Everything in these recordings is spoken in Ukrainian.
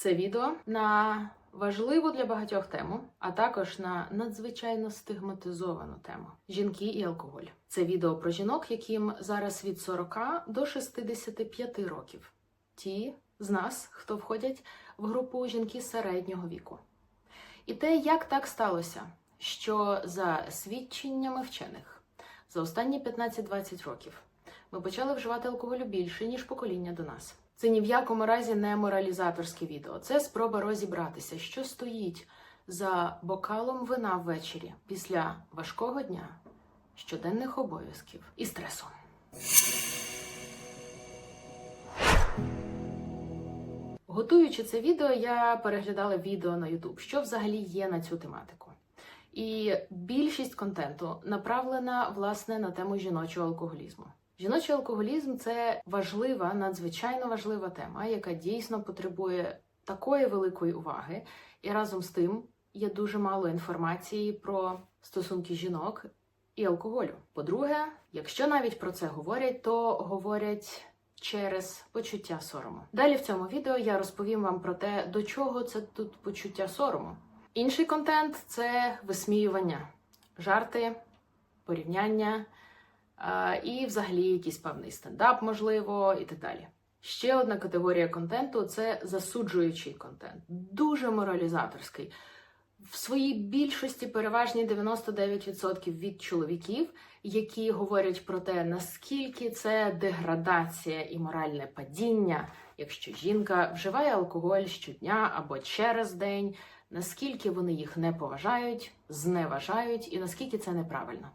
Це відео на важливу для багатьох тему, а також на надзвичайно стигматизовану тему жінки і алкоголь. Це відео про жінок, яким зараз від 40 до 65 років. Ті з нас, хто входять в групу жінки середнього віку. І те, як так сталося, що за свідченнями вчених за останні 15-20 років ми почали вживати алкоголю більше, ніж покоління до нас. Це ні в якому разі не моралізаторське відео. Це спроба розібратися, що стоїть за бокалом вина ввечері після важкого дня, щоденних обов'язків і стресу. Готуючи це відео, я переглядала відео на YouTube, що взагалі є на цю тематику. І більшість контенту направлена власне на тему жіночого алкоголізму. Жіночий алкоголізм це важлива, надзвичайно важлива тема, яка дійсно потребує такої великої уваги, і разом з тим є дуже мало інформації про стосунки жінок і алкоголю. По-друге, якщо навіть про це говорять, то говорять через почуття сорому. Далі в цьому відео я розповім вам про те, до чого це тут почуття сорому. Інший контент це висміювання, жарти, порівняння і, взагалі, якийсь певний стендап, можливо, і так далі. Ще одна категорія контенту це засуджуючий контент, дуже моралізаторський. В своїй більшості переважні 99% від чоловіків, які говорять про те, наскільки це деградація і моральне падіння, якщо жінка вживає алкоголь щодня або через день, наскільки вони їх не поважають, зневажають і наскільки це неправильно.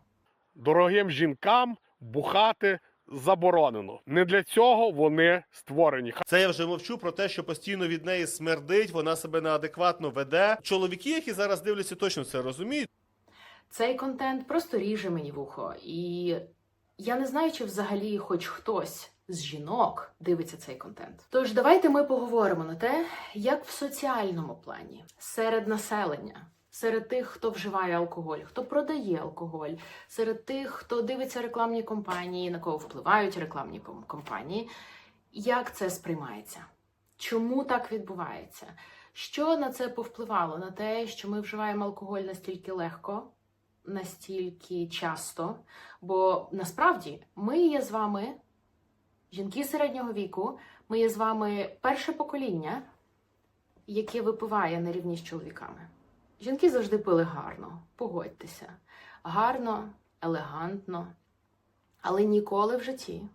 Дорогим жінкам бухати заборонено. Не для цього вони створені. Це я вже мовчу про те, що постійно від неї смердить, вона себе неадекватно веде. Чоловіки, які зараз дивляться, точно це розуміють. Цей контент просто ріже мені вухо, і я не знаю, чи взагалі хоч хтось з жінок дивиться цей контент. Тож давайте ми поговоримо на те, як в соціальному плані серед населення. Серед тих, хто вживає алкоголь, хто продає алкоголь, серед тих, хто дивиться рекламні кампанії, на кого впливають рекламні ком- кампанії, як це сприймається? Чому так відбувається? Що на це повпливало? На те, що ми вживаємо алкоголь настільки легко, настільки часто. Бо насправді ми є з вами, жінки середнього віку, ми є з вами перше покоління, яке випиває на рівні з чоловіками. Жінки завжди пили гарно, погодьтеся. Гарно, елегантно, але ніколи в житті,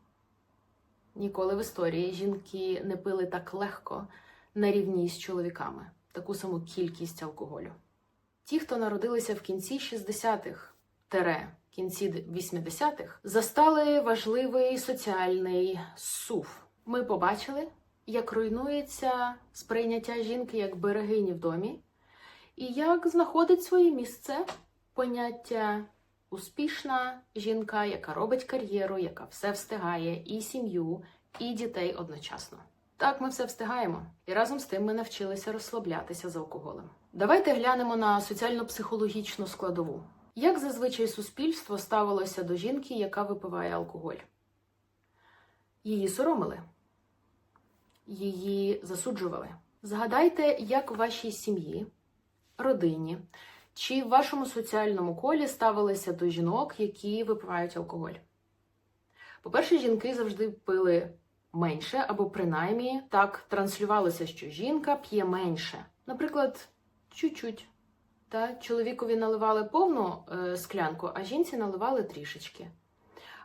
ніколи в історії жінки не пили так легко на рівні з чоловіками, таку саму кількість алкоголю. Ті, хто народилися в кінці 60-х тере кінці 80-х, застали важливий соціальний сув. Ми побачили, як руйнується сприйняття жінки як берегині в домі, і як знаходить своє місце поняття успішна жінка, яка робить кар'єру, яка все встигає, і сім'ю, і дітей одночасно. Так, ми все встигаємо, і разом з тим ми навчилися розслаблятися з алкоголем. Давайте глянемо на соціально-психологічну складову. Як зазвичай суспільство ставилося до жінки, яка випиває алкоголь? Її соромили, її засуджували. Згадайте, як в вашій сім'ї, родині чи в вашому соціальному колі ставилися до жінок, які випивають алкоголь. По-перше, жінки завжди пили менше, або принаймні так транслювалося, що жінка п'є менше. Наприклад, чуть-чуть. Та чоловікові наливали повну е, склянку, а жінці наливали трішечки.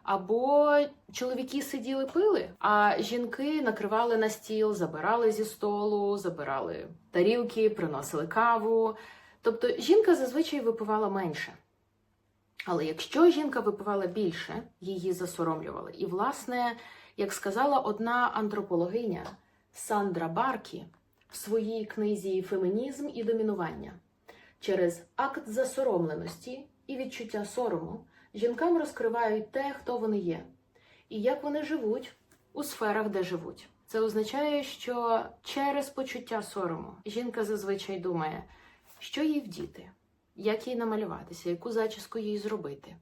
Або чоловіки сиділи пили, а жінки накривали на стіл, забирали зі столу, забирали тарілки, приносили каву. Тобто жінка зазвичай випивала менше. Але якщо жінка випивала більше, її засоромлювали. І, власне, як сказала одна антропологиня Сандра Баркі в своїй книзі Фемінізм і домінування, через акт засоромленості і відчуття сорому жінкам розкривають те, хто вони є, і як вони живуть у сферах, де живуть. Це означає, що через почуття сорому жінка зазвичай думає, що їй вдіти, як їй намалюватися, яку зачіску їй зробити,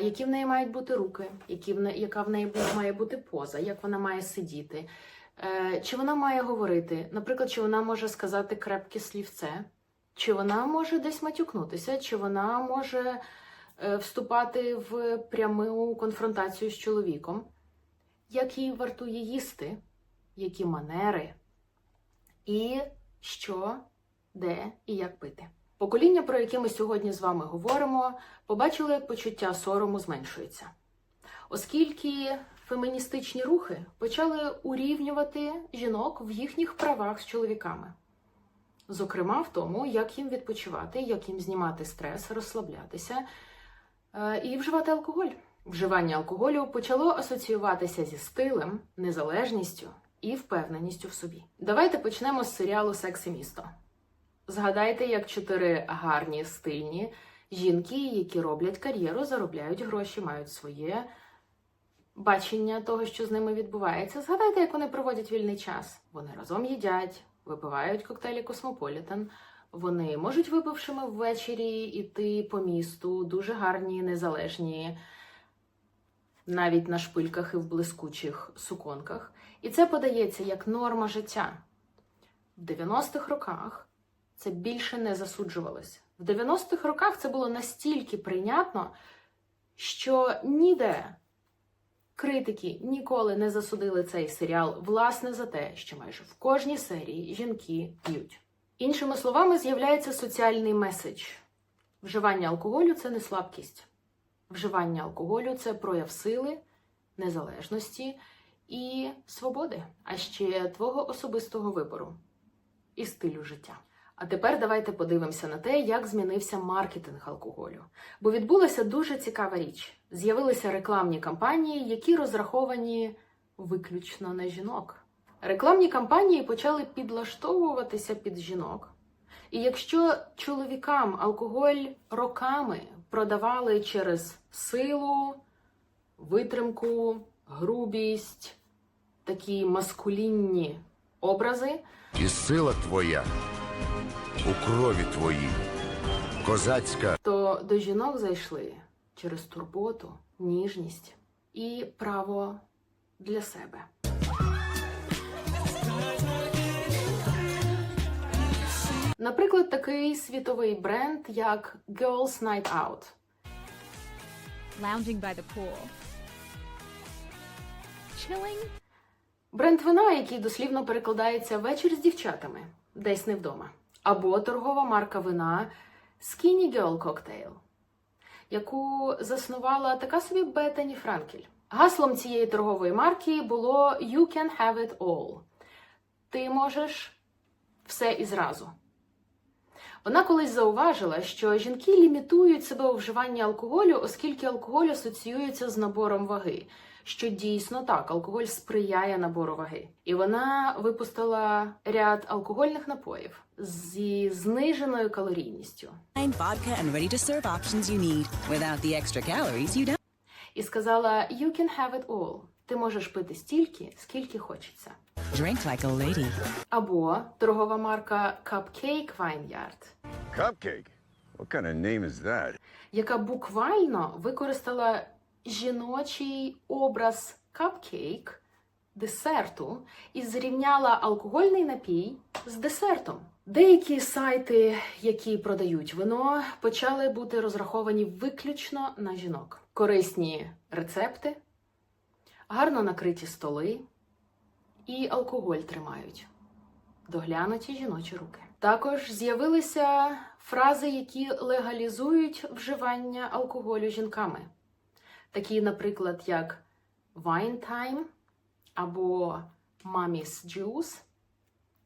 які в неї мають бути руки, які в не, яка в неї має бути поза, як вона має сидіти, Е, чи вона має говорити? Наприклад, чи вона може сказати крепке слівце, чи вона може десь матюкнутися, чи вона може вступати в пряму конфронтацію з чоловіком, як їй вартує їсти, які манери, і що, де і як пити. Покоління, про яке ми сьогодні з вами говоримо, побачили, як почуття сорому зменшується. Оскільки феміністичні рухи почали урівнювати жінок в їхніх правах з чоловіками. Зокрема, в тому, як їм відпочивати, як їм знімати стрес, розслаблятися е, і вживати алкоголь. Вживання алкоголю почало асоціюватися зі стилем, незалежністю і впевненістю в собі. Давайте почнемо з серіалу Секс і місто. Згадайте, як чотири гарні, стильні жінки, які роблять кар'єру, заробляють гроші, мають своє бачення того, що з ними відбувається. Згадайте, як вони проводять вільний час. Вони разом їдять, випивають коктейлі Космополітен. Вони можуть випившими ввечері іти по місту, дуже гарні, незалежні, навіть на шпильках і в блискучих суконках. І це подається як норма життя. В 90-х роках це більше не засуджувалось. В 90-х роках це було настільки прийнятно, що ніде критики ніколи не засудили цей серіал власне за те, що майже в кожній серії жінки п'ють. Іншими словами, з'являється соціальний меседж: вживання алкоголю це не слабкість. Вживання алкоголю це прояв сили, незалежності і свободи, а ще твого особистого вибору і стилю життя. А тепер давайте подивимося на те, як змінився маркетинг алкоголю. Бо відбулася дуже цікава річ. З'явилися рекламні кампанії, які розраховані виключно на жінок. Рекламні кампанії почали підлаштовуватися під жінок. І якщо чоловікам алкоголь роками продавали через силу, витримку, грубість, такі маскулінні образи, І сила твоя у крові твоїй, козацька то до жінок зайшли через турботу, ніжність і право для себе. Наприклад, такий світовий бренд, як Girls Night Out. lounging by the pool. Chilling? Бренд вина, який дослівно перекладається вечір з дівчатами, десь не вдома. Або торгова марка вина Skinny Girl Cocktail, яку заснувала така собі Беттані Франкель. Гаслом цієї торгової марки було You can have it all. Ти можеш все і зразу. Вона колись зауважила, що жінки лімітують себе у вживанні алкоголю, оскільки алкоголь асоціюється з набором ваги. Що дійсно так, алкоголь сприяє набору ваги. І вона випустила ряд алкогольних напоїв зі зниженою калорійністю. І сказала: You can have it all. Ти можеш пити стільки, скільки хочеться. Drink like a lady. Або торгова марка Cupcake Vineyard, Cupcake? What kind of name is that? яка буквально використала жіночий образ капкейк десерту і зрівняла алкогольний напій з десертом. Деякі сайти, які продають вино, почали бути розраховані виключно на жінок. Корисні рецепти, гарно накриті столи і алкоголь тримають. Доглянуті жіночі руки. Також з'явилися фрази, які легалізують вживання алкоголю жінками. Такі, наприклад, як wine time або mommy's juice.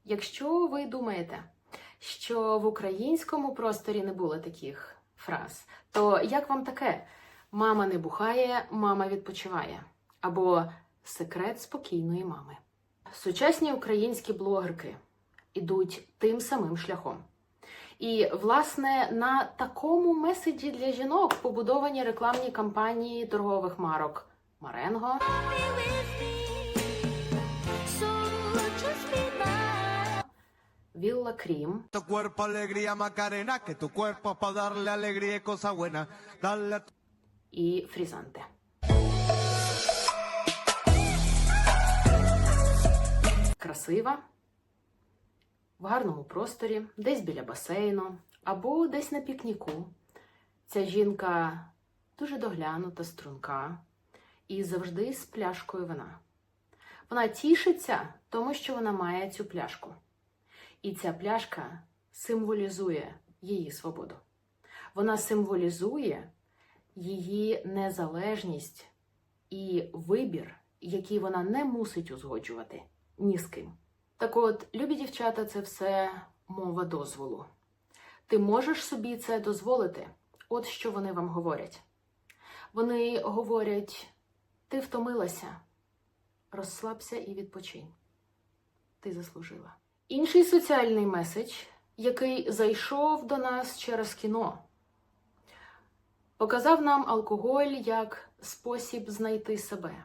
Якщо ви думаєте, що в українському просторі не було таких фраз, то як вам таке? Мама не бухає, мама відпочиває. Або секрет спокійної мами. Сучасні українські блогерки ідуть тим самим шляхом. І, власне, на такому меседжі для жінок побудовані рекламні кампанії торгових марок Маренго, Вілла Крім Tu cuerpo красива, в гарному просторі, десь біля басейну або десь на пікніку. Ця жінка дуже доглянута, струнка і завжди з пляшкою вина. Вона тішиться, тому що вона має цю пляшку. І ця пляшка символізує її свободу. Вона символізує її незалежність і вибір, який вона не мусить узгоджувати ні з ким. Так от, любі дівчата, це все мова дозволу. Ти можеш собі це дозволити. От що вони вам говорять. Вони говорять: ти втомилася, розслабся і відпочинь. Ти заслужила. Інший соціальний меседж, який зайшов до нас через кіно, показав нам алкоголь як спосіб знайти себе,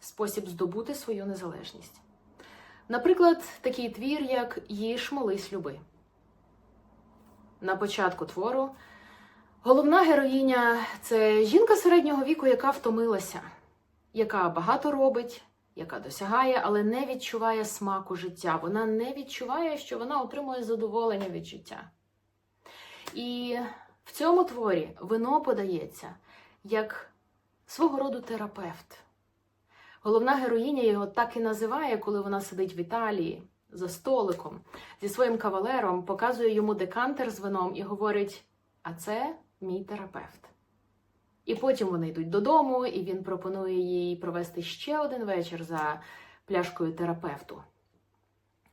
спосіб здобути свою незалежність. Наприклад, такий твір, як Їж, молись, люби. На початку твору головна героїня це жінка середнього віку, яка втомилася, яка багато робить, яка досягає, але не відчуває смаку життя. Вона не відчуває, що вона отримує задоволення від життя. І в цьому творі вино подається як свого роду терапевт. Головна героїня його так і називає, коли вона сидить в Італії за столиком зі своїм кавалером, показує йому декантер з вином і говорить: А це мій терапевт. І потім вони йдуть додому, і він пропонує їй провести ще один вечір за пляшкою терапевту.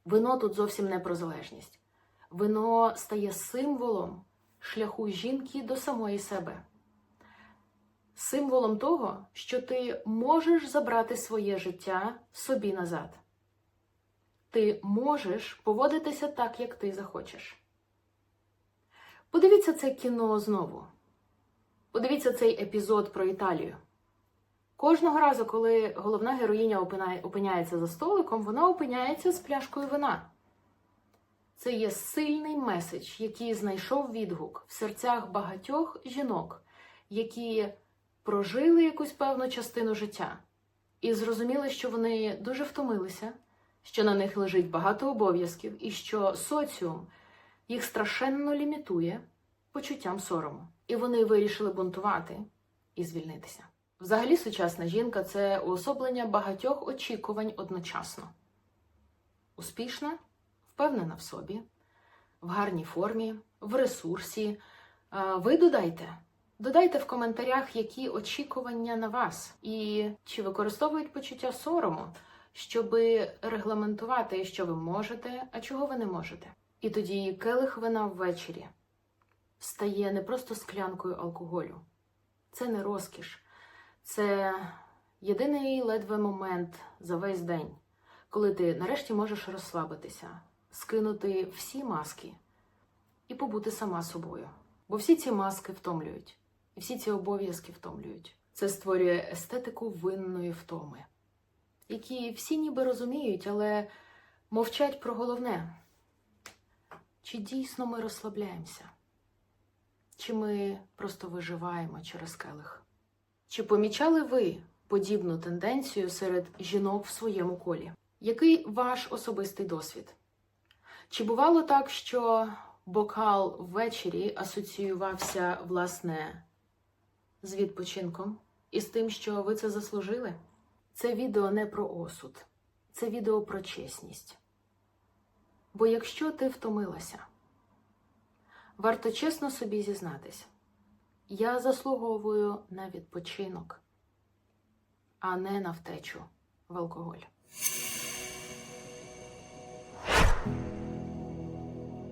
Вино тут зовсім не про залежність. Вино стає символом шляху жінки до самої себе. Символом того, що ти можеш забрати своє життя собі назад. Ти можеш поводитися так, як ти захочеш. Подивіться це кіно знову. Подивіться цей епізод про Італію. Кожного разу, коли головна героїня опиняється за столиком, вона опиняється з пляшкою вина. Це є сильний меседж, який знайшов відгук в серцях багатьох жінок, які прожили якусь певну частину життя і зрозуміли, що вони дуже втомилися, що на них лежить багато обов'язків, і що соціум їх страшенно лімітує почуттям сорому. І вони вирішили бунтувати і звільнитися. Взагалі, сучасна жінка це уособлення багатьох очікувань одночасно. Успішна, впевнена в собі, в гарній формі, в ресурсі. Ви додайте. Додайте в коментарях, які очікування на вас, і чи використовують почуття сорому, щоб регламентувати, що ви можете, а чого ви не можете. І тоді келих вина ввечері стає не просто склянкою алкоголю. Це не розкіш, це єдиний ледве момент за весь день, коли ти нарешті можеш розслабитися, скинути всі маски і побути сама собою. Бо всі ці маски втомлюють, і всі ці обов'язки втомлюють. Це створює естетику винної втоми, які всі ніби розуміють, але мовчать про головне. Чи дійсно ми розслабляємося? Чи ми просто виживаємо через келих? Чи помічали ви подібну тенденцію серед жінок в своєму колі? Який ваш особистий досвід? Чи бувало так, що бокал ввечері асоціювався, власне, з відпочинком і з тим, що ви це заслужили? Це відео не про осуд, це відео про чесність. Бо якщо ти втомилася, варто чесно собі зізнатись, я заслуговую на відпочинок, а не на втечу в алкоголь.